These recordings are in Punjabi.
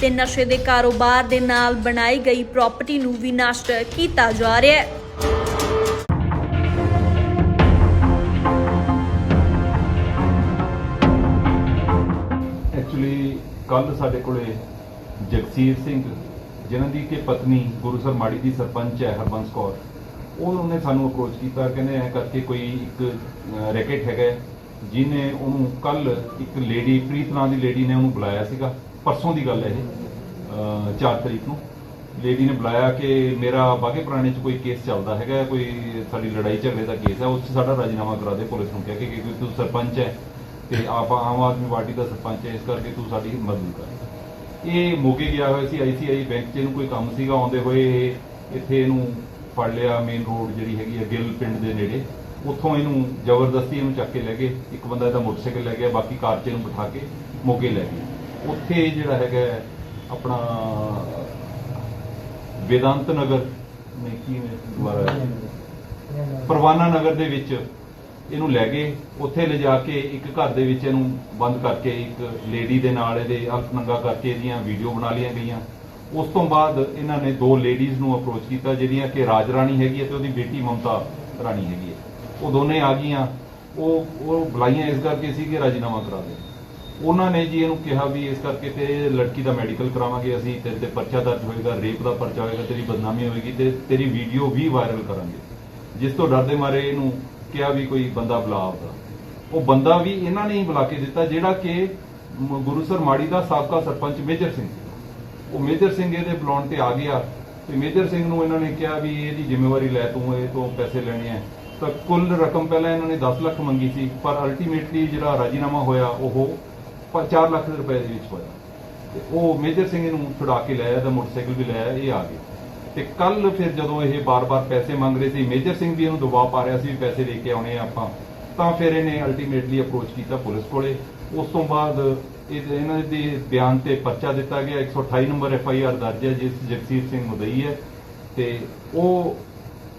ਤੇ ਨਸ਼ੇ ਦੇ ਕਾਰੋਬਾਰ ਦੇ ਨਾਲ ਬਣਾਈ ਗਈ ਪ੍ਰਾਪਰਟੀ ਨੂੰ ਵੀ ਨਸ਼ਟ ਕੀਤਾ ਜਾ ਰਿਹਾ ਹੈ। ਐਕਚੁਅਲੀ ਕੱਲ ਸਾਡੇ ਕੋਲੇ ਜਗਸੀਰ ਸਿੰਘ, ਜਿਨ੍ਹਾਂ ਦੀ ਕਿ ਪਤਨੀ ਗੁਰੂਸਰ ਮਾੜੀ ਦੀ ਸਰਪੰਚ ਹੈ, ਹਰਬੰਸ ਕੌਰ, ਉਹ ਉਹਨੇ ਸਾਨੂੰ ਅਪਰੋਚ ਕੀਤਾ ਕਹਿੰਦੇ ਐ ਕਰਕੇ ਕੋਈ ਇੱਕ ਰੈਕੇਟ ਹੈਗਾ ਜਿਹਨੇ ਉਹਨੂੰ ਕੱਲ ਇੱਕ ਲੇਡੀ ਪ੍ਰੀਤ ਨਾਂ ਦੀ ਲੇਡੀ ਨੇ ਉਹਨੂੰ ਬੁਲਾਇਆ ਸੀਗਾ। ਪਰਸੋਂ ਦੀ ਗੱਲ ਹੈ ਇਹ 4 ਤਰੀਕ ਨੂੰ। ਲੇਡੀ ਨੇ ਬੁਲਾਇਆ ਕਿ ਮੇਰਾ ਬਾਗੇ ਪੁਰਾਣੇ ਚ ਕੋਈ ਕੇਸ ਚੱਲਦਾ ਹੈਗਾ, ਕੋਈ ਸਾਡੀ ਲੜਾਈ ਝਗੜੇ ਦਾ ਕੇਸ ਹੈ ਉਸ 'ਚ ਸਾਡਾ ਰਾਜੀਨਾਮਾ ਕਰਾ ਦੇ, ਪੁਲਿਸ ਨੂੰ ਕਹਿ ਕੇ ਕਿ ਤੂੰ ਸਰਪੰਚ ਹੈ ਤੇ ਆਪ ਆਮ ਆਦਮੀ ਪਾਰਟੀ ਦਾ ਸਰਪੰਚ ਹੈ, ਇਸ ਕਰਕੇ ਤੂੰ ਸਾਡੀ ਮਦਦ ਕਰ। ਇਹ ਮੋਗੇ ਗਿਆ ਹੋਇਆ ਸੀ ਆਈਸੀਆਈ ਬੈਂਕ 'ਚ ਇਹਨੂੰ ਕੋਈ ਕੰਮ ਸੀਗਾ, ਆਉਂਦੇ ਹੋਏ ਇਹ ਇੱਥੇ ਇਹਨੂੰ ਫੜ ਲਿਆ ਮੇਨ ਰੋਡ ਜਿਹੜੀ ਹੈਗੀ ਹੈ, ਗਿੱਲ ਪਿੰਡ ਦੇ ਨੇੜੇ। ਉੱਥੋਂ ਇਹਨੂੰ ਜ਼ਬਰਦਸਤੀ ਇਹਨੂੰ ਚੱਕ ਕੇ ਲੈ ਗਏ, ਇੱਕ ਬੰਦਾ ਇਹਦਾ ਮੋਟਰਸਾਈਕਲ ਲੈ ਗਿਆ, ਬਾਕੀ ਕਾਰ 'ਚ ਇਹਨੂੰ ਬਿਠਾ ਕੇ ਮੋਗੇ ਲੈ ਗਏ ਉੱਥੇ ਜਿਹੜਾ ਹੈਗਾ ਆਪਣਾ ਵੇਦਾਂਤ ਨਗਰ ਨੇ ਕੀ ਨੇ ਦੁਬਾਰਾ? ਪਰਵਾਨਾ ਨਗਰ ਦੇ ਵਿੱਚ ਇਹਨੂੰ ਲੈ ਗਏ। ਉੱਥੇ ਲਿਜਾ ਕੇ ਇੱਕ ਘਰ ਦੇ ਵਿੱਚ ਇਹਨੂੰ ਬੰਦ ਕਰਕੇ ਇੱਕ ਲੇਡੀ ਦੇ ਨਾਲ ਇਹਦੇ ਅੱਖ ਨੰਗਾ ਕਰਕੇ ਇਹਦੀਆਂ ਵੀਡੀਓ ਬਣਾ ਲਈਆਂ ਗਈਆਂ। ਉਸ ਤੋਂ ਬਾਅਦ ਇਹਨਾਂ ਨੇ ਦੋ ਲੇਡੀਜ਼ ਨੂੰ ਅਪਰੋਚ ਕੀਤਾ, ਜਿਹੜੀਆਂ ਕਿ ਰਾਜ ਰਾਣੀ ਹੈਗੀ ਹੈ ਤੇ ਉਹਦੀ ਬੇਟੀ ਮਮਤਾ ਰਾਣੀ ਹੈਗੀ ਹੈ। ਉਹ ਦੋਨੇ ਆ ਗਈਆਂ। ਉਹ ਉਹ ਬੁਲਾਈਆਂ ਇਸ ਕਰਕੇ ਸੀ ਕਿ ਰਾਜੀਨਾਮਾ ਕਰਾ ਦੇ ਉਹਨਾਂ ਨੇ ਜੀ ਇਹਨੂੰ ਕਿਹਾ ਵੀ ਇਸ ਕਰਕੇ ਤੇ ਲੜਕੀ ਦਾ ਮੈਡੀਕਲ ਕਰਾਵਾਂਗੇ ਅਸੀਂ ਤੇਰੇ ਤੇ ਪਰਚਾ ਦਰਜ ਹੋਏਗਾ ਰੇਪ ਦਾ ਪਰਚਾ ਹੋਏਗਾ, ਤੇਰੀ ਬਦਨਾਮੀ ਹੋਏਗੀ ਤੇ ਤੇਰੀ ਵੀਡੀਓ ਵੀ ਵਾਇਰਲ ਕਰਾਂਗੇ। ਜਿਸ ਤੋਂ ਡਰਦੇ ਮਾਰੇ ਇਹਨੂੰ ਕਿਹਾ ਵੀ ਕੋਈ ਬੰਦਾ ਬੁਲਾ ਆਪਦਾ। ਉਹ ਬੰਦਾ ਵੀ ਇਹਨਾਂ ਨੇ ਹੀ ਬੁਲਾ ਕੇ ਦਿੱਤਾ, ਜਿਹੜਾ ਕਿ ਮ- ਗੁਰੂਸਰ ਮਾੜੀ ਦਾ ਸਾਬਕਾ ਸਰਪੰਚ ਮੇਜਰ ਸਿੰਘ ਉਹ ਮੇਜਰ ਸਿੰਘ ਇਹਦੇ ਬੁਲਾਉਣ ਤੇ ਆ ਗਿਆ ਤੇ ਮੇਜਰ ਸਿੰਘ ਨੂੰ ਇਹਨਾਂ ਨੇ ਕਿਹਾ ਵੀ ਇਹਦੀ ਜ਼ਿੰਮੇਵਾਰੀ ਲੈ ਤੂੰ, ਇਹ ਤੋਂ ਪੈਸੇ ਲੈਣੇ ਆ। ਤਾਂ ਕੁੱਲ ਰਕਮ ਪਹਿਲਾਂ ਇਹਨਾਂ ਨੇ 10 ਲੱਖ ਮੰਗੀ ਸੀ, ਪਰ ਅਲਟੀਮੇਟਲੀ ਜਿਹੜਾ ਰਾਜੀਨਾਮਾ ਹੋਇਆ, ਉਹ 4 ਲੱਖ ਰੁਪਏ ਦੇ ਵਿੱਚ ਹੋਇਆ। ਤੇ ਉਹ ਮੇਜਰ ਸਿੰਘ ਨੂੰ ਛੁਡਾ ਕੇ ਲਿਆਇਆ ਤੇ ਮੋਟਰਸਾਈਕਲ ਵੀ ਲਿਆਇਆ ਇਹ ਆ ਗਿਆ। ਤੇ ਕੱਲ ਫਿਰ ਜਦੋਂ ਇਹ ਬਾਰ-ਬਾਰ ਪੈਸੇ ਮੰਗ ਰਹੇ ਸੀ, ਮੇਜਰ ਸਿੰਘ ਵੀ ਇਹਨੂੰ ਦਬਾਅ ਪਾ ਰਿਹਾ ਸੀ ਵੀ ਪੈਸੇ ਲੈ ਕੇ ਆਉਣੇ ਆ ਆਪਾਂ, ਤਾਂ ਫਿਰ ਇਹਨੇ ਅਲਟੀਮੇਟਲੀ ਅਪਰੋਚ ਕੀਤਾ ਪੁਲਿਸ ਕੋਲੇ। ਉਸ ਤੋਂ ਬਾਅਦ ਇਹ ਇਹਨਾਂ ਦੇ ਬਿਆਨ ਤੇ ਪਰਚਾ ਦਿੱਤਾ ਗਿਆ 128 ਨੰਬਰ ਐਫ ਆਈ ਆਰ ਦਰਜ ਹੈ, ਜਿਸ ਜਗਸੀਰ ਸਿੰਘ ਮੁਦਈ ਹੈ। ਤੇ ਉਹ,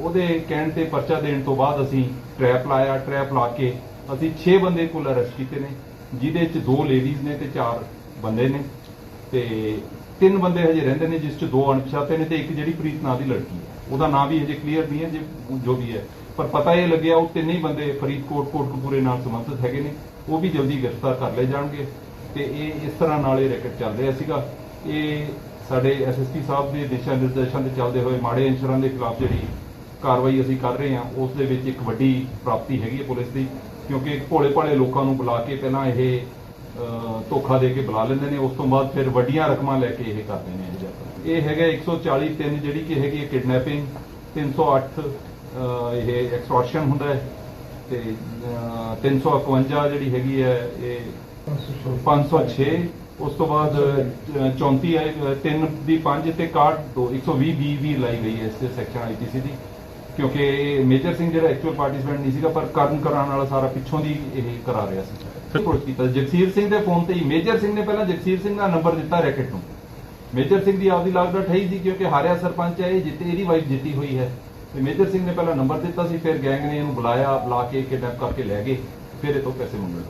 ਉਹਦੇ ਕਹਿਣ ਤੇ ਪਰਚਾ ਦੇਣ ਤੋਂ ਬਾਅਦ ਅਸੀਂ ਟ੍ਰੈਪ ਲਾਇਆ ਟ੍ਰੈਪ ਲਾ ਕੇ ਅਸੀਂ 6 ਬੰਦੇ ਕੋਲ ਅਰੈਸਟ ਕੀਤੇ ਨੇ। ਜਿਹਦੇ ਚ ਦੋ ਲੇਡੀਜ਼ ਨੇ ਤੇ ਚਾਰ ਬੰਦੇ ਨੇ ਤੇ ਤਿੰਨ ਬੰਦੇ ਹਜੇ ਰਹਿੰਦੇ ਨੇ, ਜਿਸ ਚ ਦੋ ਅਣਪਛਾਤੇ ਨੇ ਤੇ ਇੱਕ ਜਿਹੜੀ ਪ੍ਰੀਤ ਨਾਂ ਦੀ ਲੜਕੀ ਹੈ। ਉਹਦਾ ਨਾਂ ਵੀ ਹਜੇ ਕਲੀਅਰ ਨਹੀਂ ਹੈ ਜੇ ਜੋ ਵੀ ਹੈ। ਪਰ ਪਤਾ ਇਹ ਲੱਗਿਆ ਉਹ ਤਿੰਨੇ ਹੀ ਬੰਦੇ ਫਰੀਦਕੋਟ, ਕੋਟਕਪੂਰੇ ਨਾਲ ਸੰਬੰਧਿਤ ਹੈਗੇ ਨੇ। ਉਹ ਵੀ ਜਲਦੀ ਗ੍ਰਿਫਤਾਰ ਕਰ ਲਏ ਜਾਣਗੇ ਤੇ ਇਹ ਇਸ ਤਰ੍ਹਾਂ ਨਾਲ ਇਹ ਰੈਕਟ ਚੱਲ ਰਿਹਾ ਸੀਗਾ। ਇਹ ਸਾਡੇ ਐਸਐਸਪੀ ਸਾਹਿਬ ਦੇ ਦਿਸ਼ਾ ਨਿਰਦੇਸ਼ਾਂ ਦੇ ਚੱਲਦੇ ਹੋਏ ਮਾੜੇ ਅੰਸ਼ਰਾਂ ਦੇ ਖਿਲਾਫ ਜਿਹੜੀ ਕਾਰਵਾਈ ਅਸੀਂ ਕਰ ਰਹੇ ਹਾਂ, ਉਸ ਦੇ ਵਿੱਚ ਇੱਕ ਵੱਡੀ ਪ੍ਰਾਪਤੀ ਹੈਗੀ ਹੈ ਪੁਲਿਸ ਦੀ। ਕਿਉਂਕਿ ਭੋਲੇ ਭਾਲੇ ਲੋਕਾਂ ਨੂੰ ਬੁਲਾ ਕੇ ਪਹਿਲਾਂ ਇਹ ਧੋਖਾ ਦੇ ਕੇ ਬੁਲਾ ਲੈਂਦੇ ਨੇ ਉਸ ਤੋਂ ਬਾਅਦ ਫਿਰ ਵੱਡੀਆਂ ਰਕਮਾਂ ਲੈ ਕੇ ਇਹ ਕਰਦੇ ਨੇ ਇਹ ਜਿਹਾ ਇਹ ਹੈਗਾ 140 3 ਜਿਹੜੀ ਕਿ ਹੈਗੀ ਕਿਡਨੈਪਿੰਗ 308 ਅਹ, ਇਹ ਐਕਸਟੋਰਸ਼ਨ ਹੁੰਦਾ ਹੈ ਤੇ ਅਹ, 351 ਜਿਹੜੀ ਹੈਗੀ ਹੈ ਇਹ 506 ਉਸ ਤੋਂ ਬਾਅਦ ਅਹ, 34 ਹੈ 3 ਦੀ 5 ਤੇ 61 2 120 ਬੀ ਵੀ ਲਾਈ ਗਈ ਹੈ ਇਸ ਸੈਕਸ਼ਨ ਆਈਪੀਸੀ ਦੀ। ਕਿਉਂਕਿ ਮੇਜਰ ਸਿੰਘ ਜਿਹੜਾ ਐਕਚੁਅਲ ਪਾਰਟਿਸਪੈਂਟ ਨਹੀਂ ਸੀਗਾ ਪਰ ਕਰਨ ਕਰਾਉਣ ਵਾਲਾ ਸਾਰਾ ਪਿੱਛੋਂ ਦੀ ਇਹ ਕਰਾ ਰਿਹਾ ਸੀ। ਅਪਰੋਚ ਕੀਤਾ। ਜਗਸੀਰ ਸਿੰਘ ਦੇ ਫੋਨ ਤੇ ਹੀ ਮੇਜਰ ਸਿੰਘ ਨੇ ਪਹਿਲਾਂ ਜਗਸੀਰ ਸਿੰਘ ਦਾ ਨੰਬਰ ਦਿੱਤਾ ਰੈਕਟ ਨੂੰ। ਮੇਜਰ ਸਿੰਘ ਦੀ ਆਪਦੀ ਹੈ ਹੀ ਸੀ ਕਿਉਂਕਿ ਹਾਰਿਆ ਸਰਪੰਚ ਹੈ ਇਹ ਜਿੱਤੇ ਇਹਦੀ ਵਾਈਫ ਜਿੱਤੀ ਹੋਈ ਹੈ। ਤੇ ਮੇਜਰ ਸਿੰਘ ਨੇ ਪਹਿਲਾਂ ਨੰਬਰ ਦਿੱਤਾ ਸੀ ਫਿਰ ਗੈਂਗ ਨੇ ਇਹਨੂੰ ਬੁਲਾਇਆ ਬੁਲਾ ਕੇ ਕਿਡਨੈਪ ਕਰਕੇ ਲੈ ਗਏ ਫਿਰ ਇਹ ਤੋਂ ਪੈਸੇ ਮੰਗਣ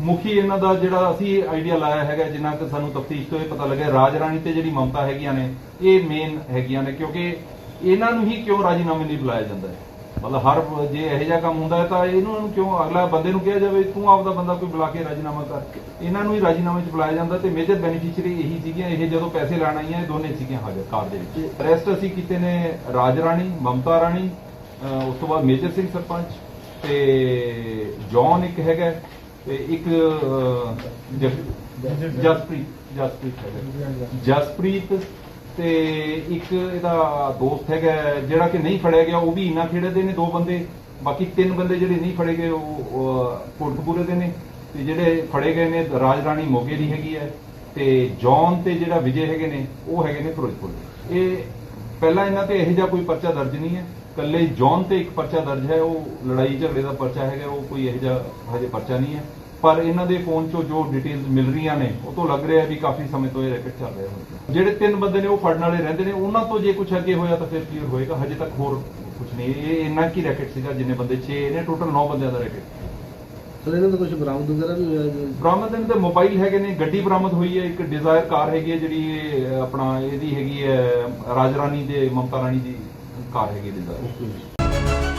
ਮੁਖੀ ਇਹਨਾਂ ਦਾ ਜਿਹੜਾ ਅਸੀਂ ਆਈਡੀਆ ਲਾਇਆ ਹੈਗਾ ਜਿੰਨਾ ਕਿ ਸਾਨੂੰ ਤਫਤੀਸ਼ ਤੋਂ ਇਹ ਪਤਾ ਲੱਗਿਆ ਰਾਜ ਰਾਣੀ ਤੇ ਜਿਹੜੀ ਮਮਤਾ ਹੈਗੀਆਂ ਨੇ ਇਹ ਮੇਨ ਹੈਗੀਆਂ ਨੇ ਕਿਉਂਕਿ ਇਹਨਾਂ ਨੂੰ ਹੀ ਕਿਉਂ ਰਾਜੀਨਾਮੇ ਲਈ ਬੁਲਾਇਆ ਜਾਂਦਾ ਹੈ? ਮਤਲਬ ਹਰ ਜੇ ਇਹੋ ਜਿਹਾ ਕੰਮ ਹੁੰਦਾ ਹੈ ਤਾਂ ਇਹਨੂੰ ਨੂੰ ਕਿਉਂ ਅਗਲਾ ਬੰਦੇ ਨੂੰ ਕਿਹਾ ਜਾਵੇ ਤੂੰ ਆਪਦਾ ਬੰਦਾ ਕੋਈ ਬੁਲਾ ਕੇ ਰਾਜੀਨਾਮਾ ਕਰ। ਇਹਨਾਂ ਨੂੰ ਹੀ ਰਾਜੀਨਾਮੇ 'ਚ ਬੁਲਾਇਆ ਜਾਂਦਾ ਤੇ ਮੇਜਰ ਬੈਨੀਫੀਸ਼ੀਅਰੀ ਇਹੀ ਸੀਗੀਆਂ ਇਹ ਜਦੋਂ ਪੈਸੇ ਲੈਣ ਆਈਆਂ ਇਹ ਦੋਨੇ ਸੀਗੀਆਂ ਹਾਜ਼ਰ ਕਾਰ ਦੇ ਵਿੱਚ। ਅਰੈਸਟ ਅਸੀਂ ਕੀਤੇ ਨੇ ਰਾਜ ਰਾਣੀ ਮਮਤਾ ਰਾਣੀ ਉਸ ਤੋਂ ਬਾਅਦ ਮੇਜਰ ਸਿੰਘ ਸਰਪੰਚ ਤੇ ਜੌਨ ਇੱਕ ਹੈਗਾ ਤੇ ਇੱਕ ਜਸਪ੍ਰੀਤ। ਜਸਪ੍ਰੀਤ ਹੈਗਾ ਜਸਪ੍ਰੀਤ ਤੇ ਇੱਕ ਇਹਦਾ ਦੋਸਤ ਹੈਗਾ ਜਿਹੜਾ ਕਿ ਨਹੀਂ ਫੜਿਆ ਗਿਆ, ਉਹ ਵੀ ਇਨਾ ਖੇੜੇ ਦੇ ਨੇ ਦੋ ਬੰਦੇ। ਬਾਕੀ ਤਿੰਨ ਬੰਦੇ ਜਿਹੜੇ ਨਹੀਂ ਫੜੇ ਗਏ, ਉਹ ਉਹ, ਕੋਟਕਪੂਰੇ ਦੇ ਨੇ। ਤੇ ਜਿਹੜੇ ਫੜੇ ਗਏ ਨੇ ਰਾਜ ਰਾਣੀ ਮੋਗੇ ਦੀ ਹੈਗੀ ਹੈ ਤੇ ਜੌਨ ਤੇ ਜਿਹੜਾ ਵਿਜੇ ਹੈਗੇ ਨੇ, ਉਹ ਹੈਗੇ ਨੇ ਫਿਰੋਜ਼ਪੁਰ ਦੇ। ਇਹ ਪਹਿਲਾਂ ਇਹਨਾਂ ਤੇ ਇਹੋ ਜਿਹਾ ਕੋਈ ਪਰਚਾ ਦਰਜ ਨਹੀਂ ਹੈ। ਕੱਲੇ ਜੌਨ ਤੇ ਇੱਕ ਪਰਚਾ ਦਰਜ ਹੈ, ਉਹ ਲੜਾਈ ਝਗੜੇ ਦਾ ਪਰਚਾ ਹੈਗਾ, ਉਹ ਕੋਈ ਇਹੋ ਜਿਹਾ ਹਜੇ ਪਰਚਾ ਨਹੀਂ ਹੈ। ਪਰ ਇਹਨਾਂ ਦੇ ਫੋਨ 'ਚੋਂ ਜੋ ਡਿਟੇਲਸ ਮਿਲ ਰਹੀਆਂ ਨੇ ਉਹ ਤੋਂ ਲੱਗ ਰਿਹਾ ਵੀ ਕਾਫੀ ਸਮੇਂ ਤੋਂ ਇਹ ਰੈਕਟ ਚੱਲ ਰਿਹਾ ਹੋਵੇਗਾ। ਜਿਹੜੇ ਤਿੰਨ ਬੰਦੇ ਨੇ ਉਹ ਫੜਨ ਵਾਲੇ ਰਹਿੰਦੇ ਨੇ ਉਹਨਾਂ ਤੋਂ ਜੇ ਕੁਝ ਅੱਗੇ ਹੋਇਆ ਤਾਂ ਫਿਰ ਕਲੀਅਰ ਹੋਏਗਾ। ਹਜੇ ਤੱਕ ਹੋਰ ਕੁਝ ਨਹੀਂ। ਇਹ ਇੰਨਾ ਕੀ ਰੈਕਟ ਸੀਗਾ ਜਿੰਨੇ ਬੰਦੇ 6 ਨੇ ਟੋਟਲ 9 ਬੰਦਿਆਂ ਦਾ ਰੈਕਟ ਸਰ ਇਹਨਾਂ ਦਾ ਕੁਝ ਬਰਾਮਦ ਵਗੈਰਾ ਵੀ ਹੋਇਆ ਜੀ? ਬਰਾਮਦ ਇਹਨਾਂ ਦੇ ਮੋਬਾਈਲ ਹੈਗੇ ਨੇ ਗੱਡੀ ਬਰਾਮਦ ਹੋਈ ਹੈ ਇੱਕ ਡਿਜ਼ਾਇਰ ਕਾਰ ਹੈਗੀ ਹੈ ਜਿਹੜੀ ਇਹ ਆਪਣਾ ਇਹਦੀ ਹੈਗੀ ਹੈ ਰਾਜ ਰਾਣੀ ਦੇ ਮਮਤਾ ਰਾਣੀ ਦੀ ਕਾਰ ਹੈਗੀ ਡਿਜ਼ਾਇਰ